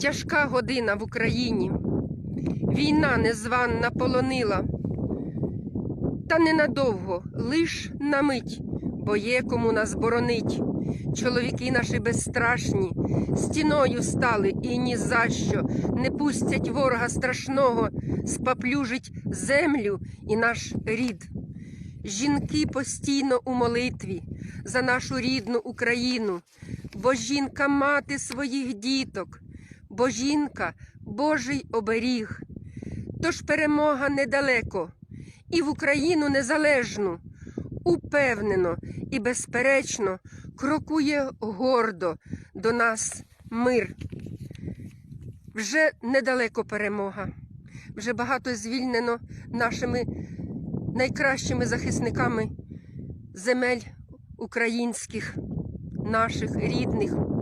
Тяжка година в Україні. Війна незванна полонила. Та ненадовго, лиш на мить, бо є кому нас боронить. Чоловіки наші безстрашні, стіною стали і ні за що не пустять ворога страшного, спаплюжить землю і наш рід. Жінки постійно у молитві за нашу рідну Україну, бо жінка мати своїх діток, бо жінка Божий оберіг. Тож перемога недалеко, і в Україну незалежну, упевнено і безперечно крокує гордо до нас мир. Вже недалеко перемога, вже багато звільнено нашими найкращими захисниками земель українських, наших рідних.